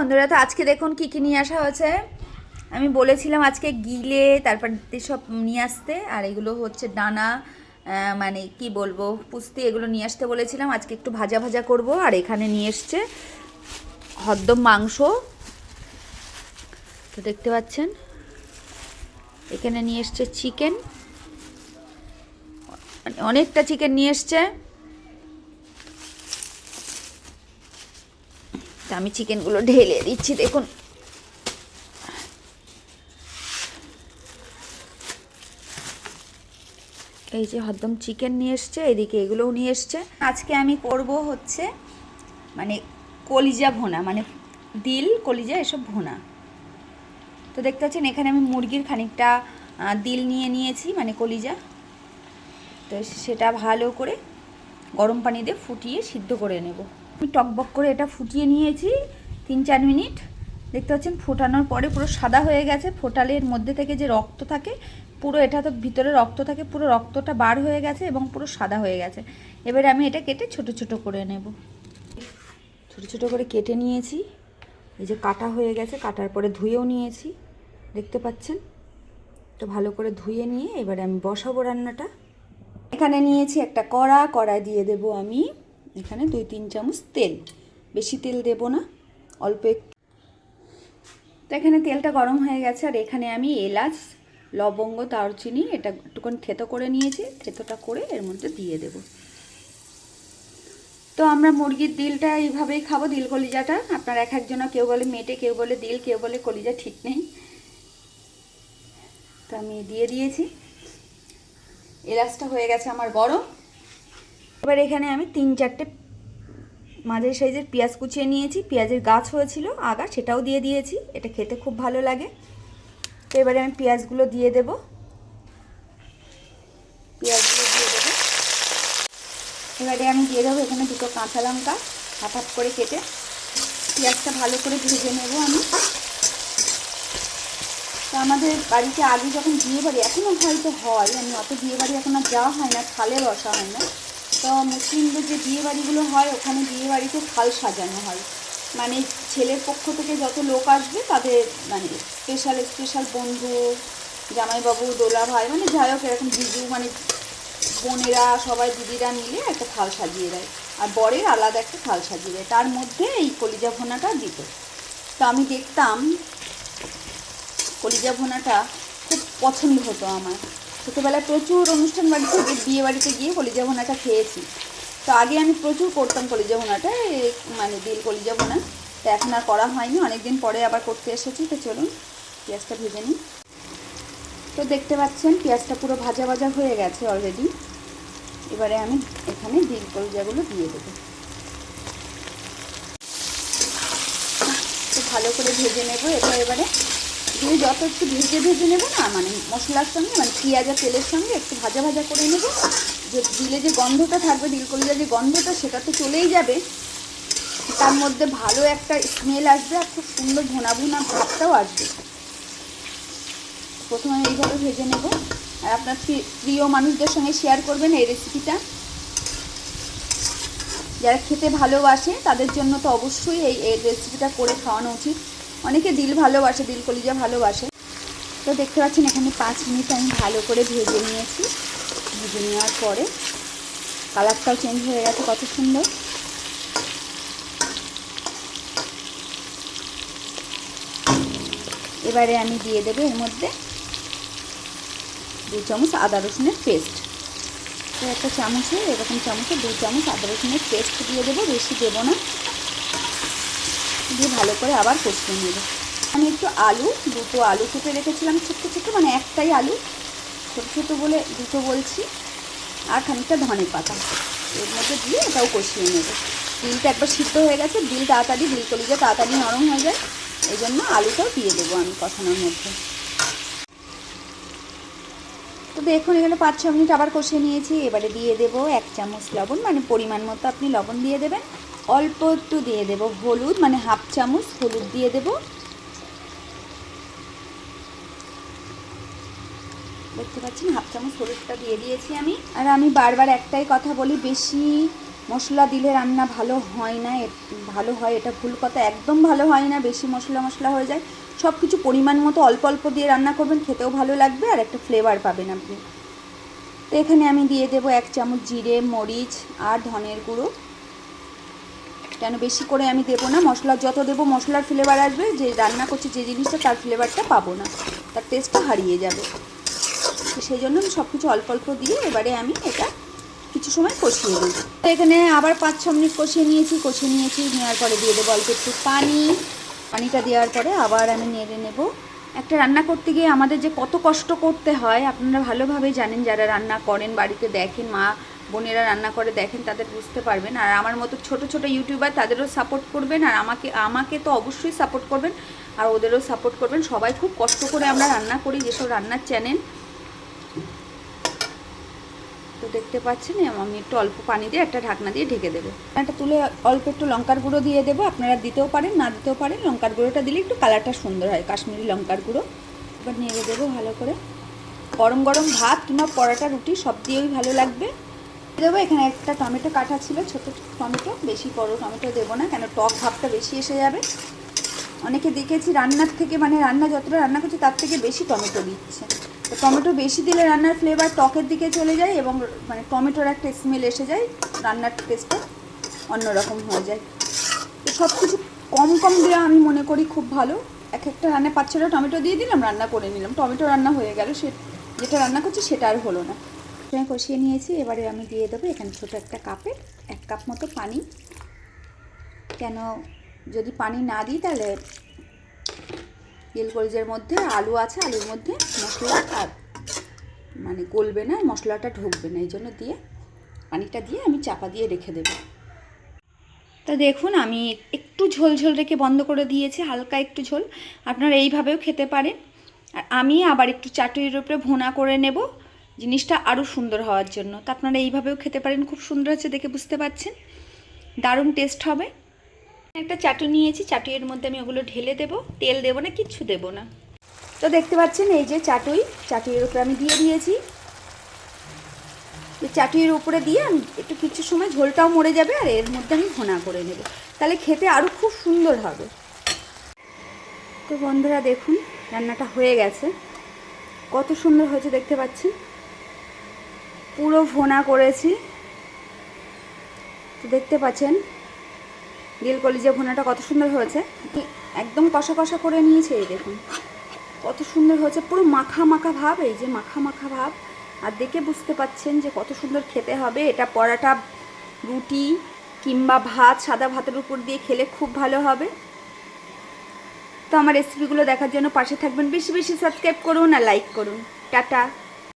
বন্ধুরা, তো আজকে দেখুন কি কি নিয়ে আসা হয়েছে। আমি বলেছিলাম আজকে গিলে, তারপর সব নিয়ে আসতে, আর এগুলো হচ্ছে ডানা মানে কি বলব, পুস্তি, এগুলো নিয়ে আসতে বলেছিলাম। আজকে একটু ভাজা ভাজা করব, আর এখানে নিয়ে এসছে হদ্দম মাংস। তো দেখতে পাচ্ছেন, এখানে নিয়ে এসছে চিকেন অনেকটা চিকেন নিয়ে এসছে। তা আমি চিকেনগুলো ঢেলে দিচ্ছি, দেখুন। এই যে হরদম চিকেন নিয়ে এসছে, এদিকে এগুলোও নিয়ে এসছে। আজকে আমি করব হচ্ছে মানে কলিজা ভোনা মানে দিল, কলিজা, এসব ভোনা। তো দেখতে পাচ্ছেন, এখানে আমি মুরগির খানিকটা দিল নিয়ে নিয়েছি মানে কলিজা। তো সেটা ভালো করে গরম পানি দিয়ে ফুটিয়ে সিদ্ধ করে নেব। আমি টকবক করে এটা ফুটিয়ে নিয়েছি, তিন চার মিনিট। দেখতে পাচ্ছেন, ফোটানোর পরে পুরো সাদা হয়ে গেছে। ফোটালে এর মধ্যে থেকে যে রক্ত থাকে, পুরো এটা তো ভিতরে রক্ত থাকে, পুরো রক্তটা বার হয়ে গেছে এবং পুরো সাদা হয়ে গেছে। এবারে আমি এটা কেটে ছোট ছোট করে নেব। ছোট ছোট করে কেটে নিয়েছি। এই যে কাটা হয়ে গেছে, কাটার পরে ধুয়েও নিয়েছি। দেখতে পাচ্ছেন? তো ভালো করে ধুয়ে নিয়ে এবারে আমি বসাবো রান্নাটা। এখানে নিয়েছি একটা কড়া কড়া দিয়ে দেব আমি এখানে দুই, তিন চামচ তেল। বেশি তেল দেব না, অল্প একটু তো এখানে তেলটা গরম হয়ে গেছে, আর এখানে আমি এলাচ, লবঙ্গ, দারচিনি, এটা একটুখানি থেতো করে নিয়েছি, থেতোটা করে এর মধ্যে দিয়ে দেব। তো আমরা মুরগির দিলটা এইভাবেই খাব, দিল কলিজাটা। আপনার এক একজনা কেউ বলে মেটে, কেউ বলে দিল, কেউ বলে কলিজা ঠিক নেই। তো আমি দিয়ে দিয়েছি। এলাচটা হয়ে গেছে আমার গরম। এবার এখানে আমি তিন চারটে মাঝের সাইজের পেঁয়াজ কুচিয়ে নিয়েছি। পেঁয়াজের গাছ হয়েছিল, আগা, সেটাও দিয়ে দিয়েছি। এটা খেতে খুব ভালো লাগে। তো এবারে আমি পেঁয়াজগুলো দিয়ে দেব। পেঁয়াজগুলো দিয়ে দেবো। এবারে আমি দিয়ে দেবো এখানে দুটো কাঁচা লঙ্কা, হাফ হাফ করে কেটে। পেঁয়াজটা ভালো করে ভেজে নেব আমি। তো আমাদের বাড়িতে আগে যখন বিয়ে বাড়ি এখনও হয়তো হয়, আমি অত বিয়ে বাড়ি এখন আর যাওয়া হয় না থালে বসা হয় না। তো মুসলিমদের যে বিয়ে বাড়িগুলো হয়, ওখানে বিয়ে বাড়িতে থাল সাজানো হয়। মানে ছেলের পক্ষ থেকে যত লোক আসবে, তাদের মানে স্পেশাল স্পেশাল বন্ধু, জামাইবাবু, দোলা ভাই মানে যাই হোক, এরকম দিদু মানে বোনেরা, সবাই দিদিরা মিলে একটা থাল সাজিয়ে দেয়। আর বরের আলাদা একটা থাল সাজিয়ে দেয়। তার মধ্যে এই কলিজা ভোনাটা দিত। তো আমি দেখতাম কলিজা ভোনাটা খুব পছন্দ হতো আমার। ছোটোবেলায় প্রচুর অনুষ্ঠান বাড়িতে বিয়ে বাড়িতে গিয়ে কলিজা ভোনাটা খেয়েছি। তো আগে আমি প্রচুর করতাম কলিজা ভোনাটা মানে দিল কলিজা ভোনা তো এখন আর করা হয়নি, অনেকদিন পরে আবার করতে এসেছি, তো চলুন পেঁয়াজটা ভেজে নিই। তো দেখতে পাচ্ছেন, পেঁয়াজটা পুরো ভাজা ভাজা হয়ে গেছে অলরেডি এবারে আমি এখানে দিল কলিজাগুলো দিয়ে দেবো। ভালো করে ভেজে নেব এটা এবারে দিয়ে যত একটু ভেজে ভেজে নেব না মানে মশলার সঙ্গে মানে পেঁয়াজ তেলের সঙ্গে একটু ভাজা ভাজা করে নেব, যে দিলে যে গন্ধটা থাকবে দিল যে গন্ধটা, সেটা তো চলেই যাবে। তার মধ্যে ভালো একটা স্মেল আসবে আর খুব সুন্দর ভোনা ভোনা ভাবটাও আসবে। প্রথমে এইভাবে ভেজে নেব। আর আপনার প্রিয় মানুষদের সঙ্গে শেয়ার করবেন এই রেসিপিটা যারা খেতে ভালোবাসে, তাদের জন্য তো অবশ্যই এই রেসিপিটা করে খাওয়ানো উচিত। অনেকে দিল ভালোবাসে, দিল কলিজা ভালোবাসে। তো দেখতে পাচ্ছেন, এখানে পাঁচ মিনিট আমি ভালো করে ভেজে নিয়েছি। ভেজে নেওয়ার পরে কালারটাও চেঞ্জ হয়ে গেছে, কত সুন্দর। এবারে আমি দিয়ে দেবো এর মধ্যে দু চামচ আদা রসুনের পেস্ট। একটা চামচে, এরকম চামচে দু চামচ আদা রসুনের পেস্ট দিয়ে দেবো, বেশি দেবো না। দিয়ে ভালো করে আবার কষিয়ে নেব। আমি একটু আলু, দুটো আলু কেটে রেখেছিলাম ছোট্ট ছোট্ট মানে একটাই আলু, ছোটো ছোটো বলে দুটো বলছি, আর খানিকটা ধনে পাতা। এর মধ্যে দিয়ে এটাও কষিয়ে নেব। ডিলটা একবার সিদ্ধ হয়ে গেছে ডিল তাড়াতাড়ি ডিল কলিজা তাড়াতাড়ি নরম হয়ে যায়। এই জন্য আলুটাও দিয়ে দেবো আমি কষানোর মধ্যে। তো দেখুন, এখানে পাঁচ ছ মিনিট আবার কষিয়ে নিয়েছি। এবারে দিয়ে দেব এক চামচ লবণ মানে পরিমাণ মতো আপনি লবণ দিয়ে দেবেন। অল্প একটু দিয়ে দেব হলুদ মানে হাফ চামচ হলুদ দিয়ে দেব। দেখতে পাচ্ছেন, হাফ চামচ হলুদটা দিয়ে দিয়েছি আমি। আর আমি বারবার একটাই কথা বলি, বেশি মশলা দিলে রান্না ভালো হয় না ভালো হয়, এটা ভুল কথা, একদম ভালো হয় না, বেশি মশলা মশলা হয়ে যায়। সব কিছু পরিমাণ মতো অল্প অল্প দিয়ে রান্না করবেন, খেতেও ভালো লাগবে আর একটা ফ্লেভার পাবেন আপনি। তো এখানে আমি দিয়ে দেবো এক চামচ জিরে, মরিচ আর ধনের গুঁড়ো। কেন বেশি করে আমি দেবো না? মশলা, যত দেবো মশলার ফ্লেভার আসবে, যে রান্না করছি, যে জিনিসটা তার ফ্লেভারটা পাবো না। তার টেস্টটা হারিয়ে যাবে। তো সেই জন্য আমি সব কিছু অল্প অল্প দিয়ে এবারে আমি এটা কিছু সময় কষিয়ে দিই এখানে আবার পাঁচ, ছ মিনিট কষিয়ে নিয়েছি কষিয়ে নিয়েছি, নেওয়ার পরে দিয়ে দেবো অল্প একটু পানি। পানিটা দেওয়ার পরে আবার আমি নেড়ে নেব। একটা রান্না করতে গিয়ে আমাদের যে কত কষ্ট করতে হয়, আপনারা ভালোভাবে জানেন, যারা রান্না করেন, বাড়িতে দেখেন, মা বোনেরা রান্না করে দেখেন, তাদের বুঝতে পারবেন। আর আমার মতো ছোট ছোট ইউটিউবার তাদেরও সাপোর্ট করবেন, আর আমাকে আমাকে তো অবশ্যই সাপোর্ট করবেন, আর ওদেরও সাপোর্ট করবেন। সবাই খুব কষ্ট করে আমরা রান্না করি, যেসব রান্নার চ্যানেল তো দেখতে পাচ্ছেন, আমি একটু অল্প পানি দিয়ে একটা ঢাকনা দিয়ে ঢেকে দেবো। একটা তুলে অল্প একটু লঙ্কার গুঁড়ো দিয়ে দেবো, আপনারা দিতেও পারেন, না দিতেও পারেন। লঙ্কার গুঁড়োটা দিলে একটু কালারটা সুন্দর হয়, কাশ্মীরি লঙ্কার গুঁড়ো। এবার নেড়ে দেবো ভালো করে। গরম গরম ভাত কিংবা পরোটা, রুটি, সব দিয়েই ভালো লাগবে। দেবো। এখানে একটা টমেটো কাটা ছিল, ছোট টমেটো, বেশি বড় টমেটো দেবো না, কেন টক ভাবটা বেশি এসে যাবে। অনেকে দেখেছি রান্নার থেকে মানে রান্না যতটা রান্না করছে, তার থেকে বেশি টমেটো দিচ্ছে। তো টমেটো বেশি দিলে রান্নার ফ্লেভার টকের দিকে চলে যায় এবং মানে টমেটোর একটা স্মেল এসে যায়, রান্নার টেস্টটা অন্যরকম হয়ে যায়। তো সব কিছু কম কম দেওয়া আমি মনে করি খুব ভালো। এক একটা রান্না পাঁচ ছটা টমেটো দিয়ে দিলাম, রান্না করে নিলাম। টমেটো রান্না হয়ে গেল, সে যেটা রান্না করছি সেটা আর হলো না। আমি কষিয়ে নিয়েছি। এবারে আমি দিয়ে দেবো এখানে ছোটো একটা কাপে এক কাপ মতো পানি। কেন যদি পানি না দিই তাহলে তেল কলিজের মধ্যে আলু আছে, আলুর মধ্যে মশলা আর মানে গলবে না, মশলাটা ঢুকবে না। এই জন্য দিয়ে পানিটা দিয়ে আমি চাপা দিয়ে রেখে দেবো। তা দেখুন, আমি একটু ঝোল ঝোল রেখে বন্ধ করে দিয়েছি, হালকা একটু ঝোল। আপনারা এইভাবেও খেতে পারেন। আর আমি আবার একটু চাটুরির উপরে ভোনা করে নেব। জিনিসটা আরও সুন্দর হওয়ার জন্য। তা আপনারা এইভাবেও খেতে পারেন, খুব সুন্দর হচ্ছে দেখে বুঝতে পারছেন। দারুণ টেস্ট হবে। একটা চাটু নিয়েছি চাটুইয়ের মধ্যে আমি ওগুলো ঢেলে দেবো, তেল দেবো না, কিচ্ছু দেবো না। তো দেখতে পাচ্ছেন এই যে চাটুই, চাটুইয়ের উপরে আমি দিয়ে দিয়েছি। চাটুইয়ের উপরে দিয়ে আমি একটু কিছু সময় ঝোলটাও মরে যাবে আর এর মধ্যে আমি ভোনা করে নেব। তাহলে খেতে আরও খুব সুন্দর হবে। তো বন্ধুরা দেখুন, রান্নাটা হয়ে গেছে। কত সুন্দর হয়েছে দেখতে পাচ্ছেন। পুরো ভোনা করেছি। তো দেখতে পাচ্ছেন দিল কলিজা ভুনাটা কত সুন্দর হয়েছে। একদম কষা কষা করে নিয়েছে এই দেখুন। কত সুন্দর হয়েছে, পুরো মাখা মাখা ভাব, এই যে মাখা মাখা ভাব। আর দেখে বুঝতে পাচ্ছেন যে কত সুন্দর খেতে হবে। এটা পরাটা রুটি কিংবা ভাত, সাদা ভাতের উপর দিয়ে খেলে খুব ভালো হবে। তো আমার রেসিপিগুলো দেখার জন্য পাশে থাকবেন। বেশি বেশি সাবস্ক্রাইব করুন আর লাইক করুন। টাটা।